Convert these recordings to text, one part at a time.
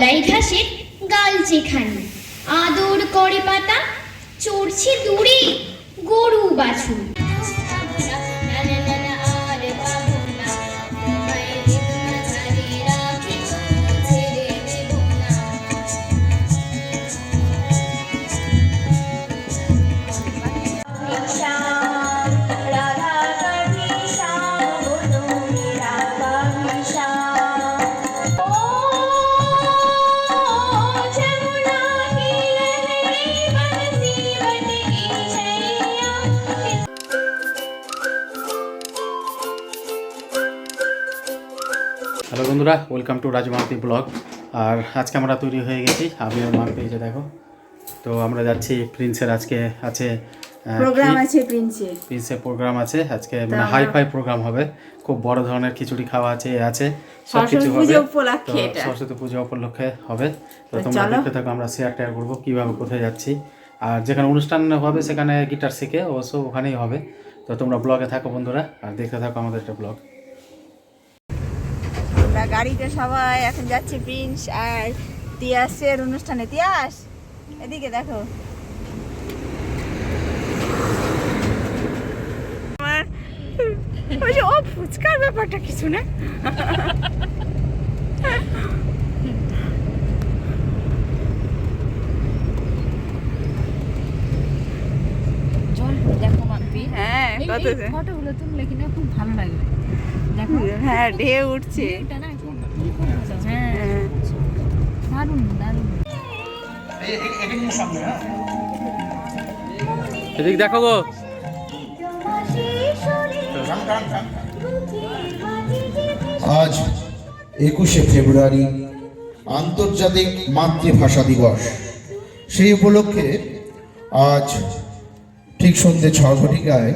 গলায় ঘাসের গাল খানি আদর করে পাতা চড়ছে দূরে গরু বাছুর। হ্যালো বন্ধুরা ওয়েলকাম টু রাজমান্তি ব্লগ। আর আজকে আমরা তৈরি হয়ে গেছি আমি আর মা পেয়েছে দেখো। তো আমরা যাচ্ছি প্রিন্সের আজকে আছে প্রোগ্রাম আছে প্রিন্সের। প্রিন্সের প্রোগ্রাম আছে আজকে মানে হাই ফাই প্রোগ্রাম হবে। খুব বড় ধরনের খিচুড়ি খাওয়া আছে আছে সব কিছু সরস্বতী হবে। সরস্বতী পুজো উপলক্ষে হবে। তো তোমরা দেখতে থাকো আমরা শেয়ার টেয়ার করব কীভাবে কোথায় যাচ্ছি। আর যেখানে অনুষ্ঠান হবে সেখানে গিটার শিখে অবশ্য ওখানেই হবে। তো তোমরা ব্লগে থাকো বন্ধুরা আর দেখতে থাকো আমাদের একটা ব্লগ গাড়িতে সবাই এখন যাচ্ছে প্রিন্স আর তিয়াসের অনুষ্ঠানে। তিয়াস এদিকে দেখো। আমার ওই যে ও ফুচকার ব্যাপারটা কিছু না। হ্যাঁ কত ফটোগুলো তুললে কিনা খুব ভালো লাগবে। দেখো। হ্যাঁ ঢেউ উঠছে। এটা না। এদিক দেখো গো। আজ একুশে ফেব্রুয়ারি আন্তর্জাতিক মাতৃভাষা দিবস। সেই উপলক্ষে আজ ঠিক সন্ধ্যে ছ ঘটিকায়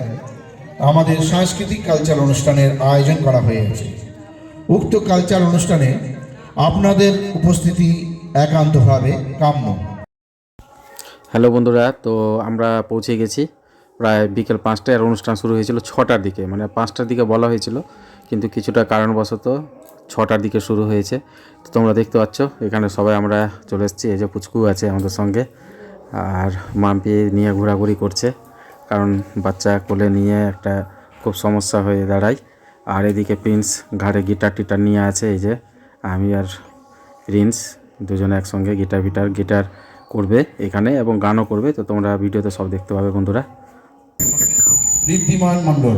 আমাদের সাংস্কৃতিক কালচার অনুষ্ঠানের আয়োজন করা হয়েছে। উক্ত কালচার অনুষ্ঠানে আপনাদের উপস্থিতি একান্তভাবে কাম্য। হ্যালো বন্ধুরা, তো আমরা পৌঁছে গেছি। প্রায় বিকেল পাঁচটায় অনুষ্ঠান শুরু হয়েছিল ছটার দিকে মানে পাঁচটার দিকে বলা হয়েছিল, কিন্তু কিছুটা কারণবশত ছটার দিকে শুরু হয়েছে। তো তোমরা দেখতে পাচ্ছ, এখানে সবাই আমরা চলে এসেছি, এই যে পুচকু আছে আমাদের সঙ্গে, আর মাম্পি নিয়ে ঘোরাঘুরি করছে, কারণ বাচ্চা কোলে নিয়ে একটা খুব সমস্যা হয়ে দাঁড়ায়। আর এদিকে প্রিন্স ঘাড়ে গিটার টিটার নিয়ে আছে, এই যে আমি আর প্রিন্স দুজনে একসঙ্গে গিটার বিটার গিটার করবে এখানে এবং গানও করবে। তো তোমরা ভিডিওতে সব দেখতে পাবে বন্ধুরা। মণ্ডল।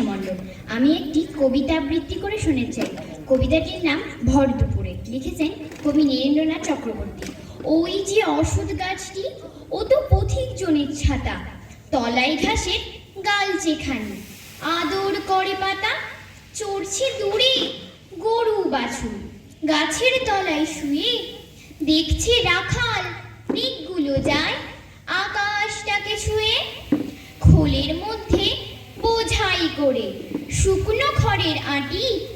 ঋত্বিষা মণ্ডল আমি একটি কবিতা আবৃত্তি করে শোনাচ্ছি কবিতাটির নাম ভর দুপুরে লিখেছেন কবি নীরেন্দ্রনাথ চক্রবর্তী। ওই যে অসুধ গাছটি, ও তো পথিক জনের ছাতা। তলাই ঘাসের গাল যেখানে। আদর করে পাতা, চড়ছে দূরে গরু বাছুর। গাছের তলায় শুয়ে দেখছে রাখাল, দিকগুলো যায় আকাশটাকে ছুঁয়ে। খোলের মধ্যে বোঝাই করে। শুকনো খড়ের আঁটি,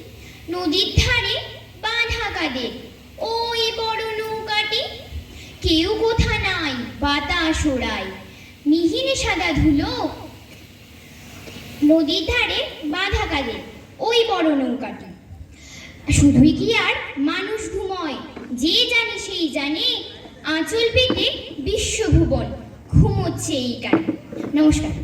নদীর ধারে বাঁধা কাদের। ওই বড় নৌকাটি কেউ কোথা নাই বাতাস ওড়ায়। মিহিন সাদা ধুলো নদীর ধারে বাঁধা কাদের। ওই বড় নৌকাটি। শুধুই কি আর মানুষ ঘুময়? যে জানে সেই জানে। আঁচল পেতে বিশ্বভুবন ঘুমোচ্ছে এই গানে নমস্কার।